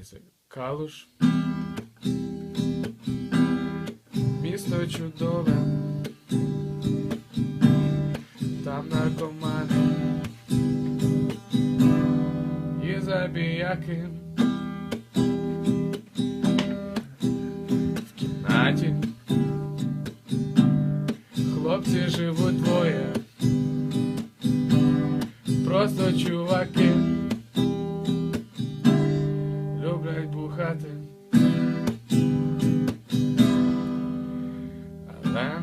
Здається, Калуш. Місто чудове. Там наркомани. І забіяки. В кімнаті. Хлопці живуть двоє. Просто чуваки. Але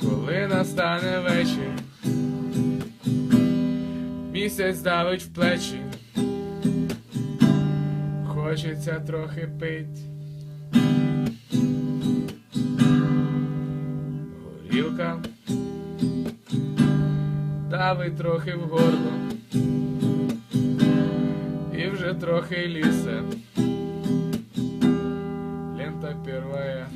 коли настане вечір, місяць давить в плечі, хочеться трохи пить. Горілка давить трохи в горло і вже трохи лісе. Первая.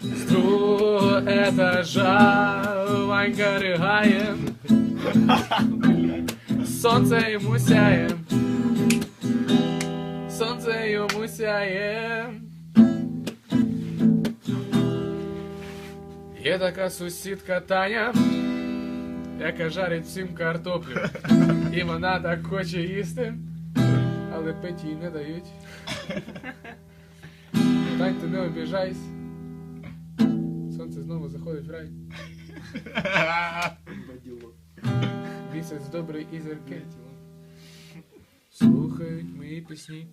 С другого этажа Ванька рыгает Солнце ему сяє Солнце йому сяє Є така сусідка Таня, яка жарить всім картоплю. І вона так хоче їсти, але пить їй не дають. Тань, ти не обіжайся. Сонце знову заходить в рай. Місяць добрий і зірки. Слухають мої пісні.